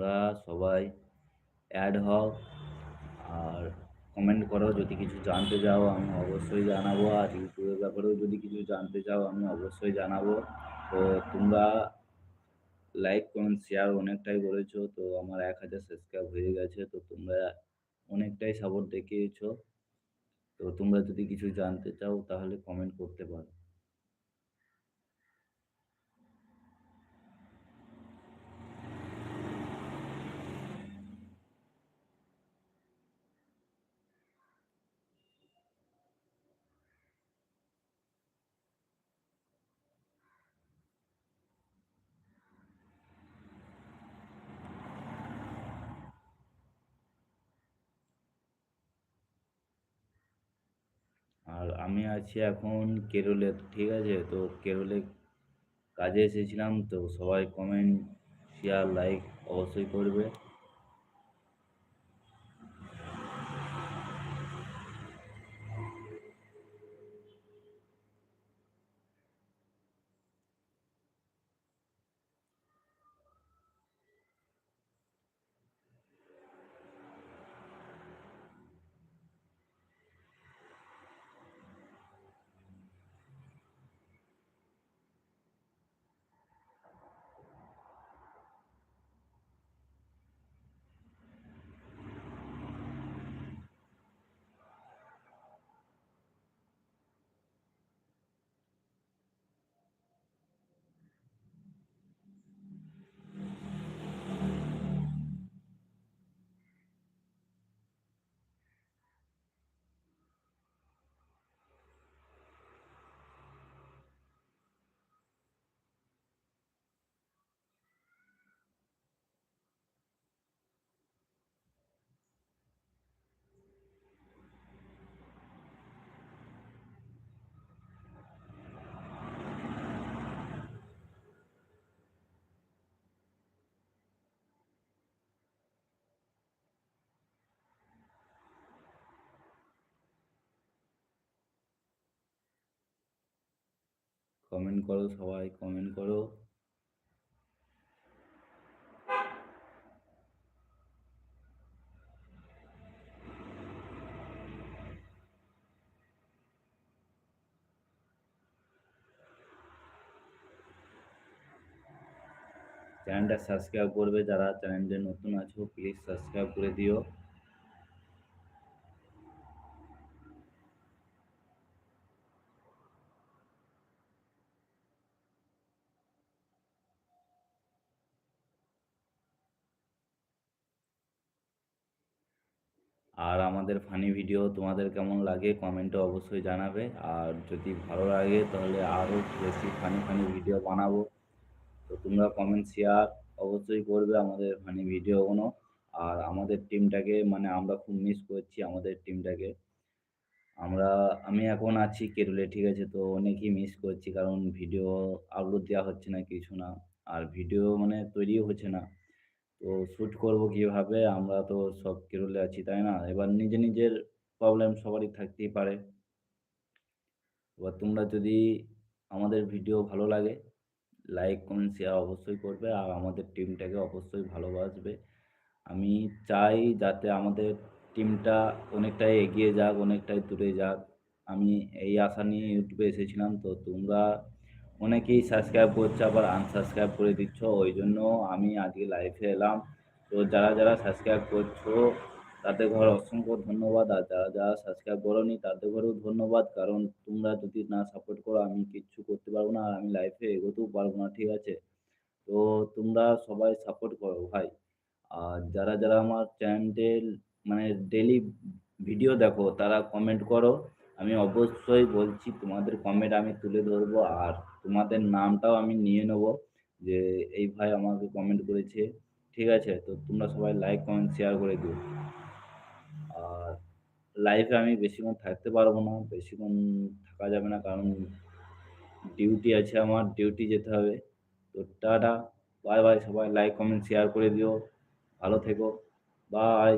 তোমরা সবাই অ্যাড হও আর কমেন্ট করো। যদি কিছু জানতে চাও, আমি অবশ্যই জানাব। আর ইউটিউবের ব্যাপারেও যদি কিছু জানতে চাও, আমি অবশ্যই জানাব। তো তোমরা লাইক কমেন্ট শেয়ার অনেকটাই করেছ। তো আমার এক হাজার সাবস্ক্রাইব হয়ে গেছে। তো তোমরা অনেকটাই সাপোর্ট দেখিয়েছো। তো তোমরা যদি কিছু জানতে চাও, তাহলে কমেন্ট করতে পারো আর আমি আছি এখন কেরলে, ঠিক আছে? তো কেরলে কাজে এসেছিলাম, তো সবাই কমেন্ট শেয়ার লাইক অবশ্যই করবে। কমেন্ট করো, সবাই কমেন্ট করো। চ্যানেলটা সাবস্ক্রাইব করবে, যারা চ্যানেলটা নতুন আছো প্লিজ সাবস্ক্রাইব করে দিও। আর আমাদের ফানি ভিডিও তোমাদের কেমন লাগে কমেন্টে অবশ্যই জানাবে। আর যদি ভালো লাগে তাহলে আরও বেশি ফানি ফানি ভিডিও বানাবো। তো তোমরা কমেন্ট শেয়ার অবশ্যই করবে আমাদের ফানি ভিডিওগুলো আর আমাদের টিমটাকে মানে আমরা খুব মিস করছি আমাদের টিমটাকে আমরা, আমি এখন আছি কেরলে, ঠিক আছে? তো অনেকই মিস করছি কারণ ভিডিও আপলোড দেওয়া হচ্ছে না, কিছু না। আর ভিডিও মানে তৈরিও হচ্ছে না। তো শ্যুট করব কীভাবে? আমরা তো সব কেরলে আছি, তাই না? এবার নিজে নিজের প্রবলেম সবারই থাকতেই পারে। এবার তোমরা যদি আমাদের ভিডিও ভালো লাগে লাইক কমেন্ট শেয়ার অবশ্যই করবে আর আমাদের টিমটাকে অবশ্যই ভালোবাসবে। আমি চাই যাতে আমাদের টিমটা অনেকটাই এগিয়ে যাক, অনেকটাই দূরে যাক। আমি এই আশা নিয়ে ইউটিউবে এসেছিলাম, তো তোমরা অনেকেই সাবস্ক্রাইব করছে, আবার আনসাবস্ক্রাইব করে দিচ্ছ, ওই জন্য আমি আজকে লাইভে এলাম। তো যারা যারা সাবস্ক্রাইব করছ, তাদের ঘর অসংখ্য ধন্যবাদ, আর যারা যারা সাবস্ক্রাইব করোনি, তাদের ঘরেও ধন্যবাদ, কারণ তোমরা যদি না সাপোর্ট করো, আমি কিচ্ছু করতে পারব না, আর আমি লাইফে এগোতেও পারব না, ঠিক আছে? তো তোমরা সবাই সাপোর্ট করো ভাই। আর যারা যারা আমার চ্যানেল মানে ডেলি ভিডিও দেখো, তারা কমেন্ট করো। আমি অবশ্যই বলছি, তোমাদের কমেন্ট আমি তুলে ধরবো আর তোমাদের নামটাও আমি নিয়ে নেব যে এই ভাই আমাকে কমেন্ট করেছে, ঠিক আছে? তো তোমরা সবাই লাইক কমেন্ট শেয়ার করে দিও। আর লাইফে আমি বেশিক্ষণ থাকতে পারব না, বেশিক্ষণ থাকা যাবে না কারণ ডিউটি আছে আমার ডিউটি যেতে হবে। তো টাটা বাই বাই সবাই লাইক কমেন্ট শেয়ার করে দিও। ভালো থেকো বাই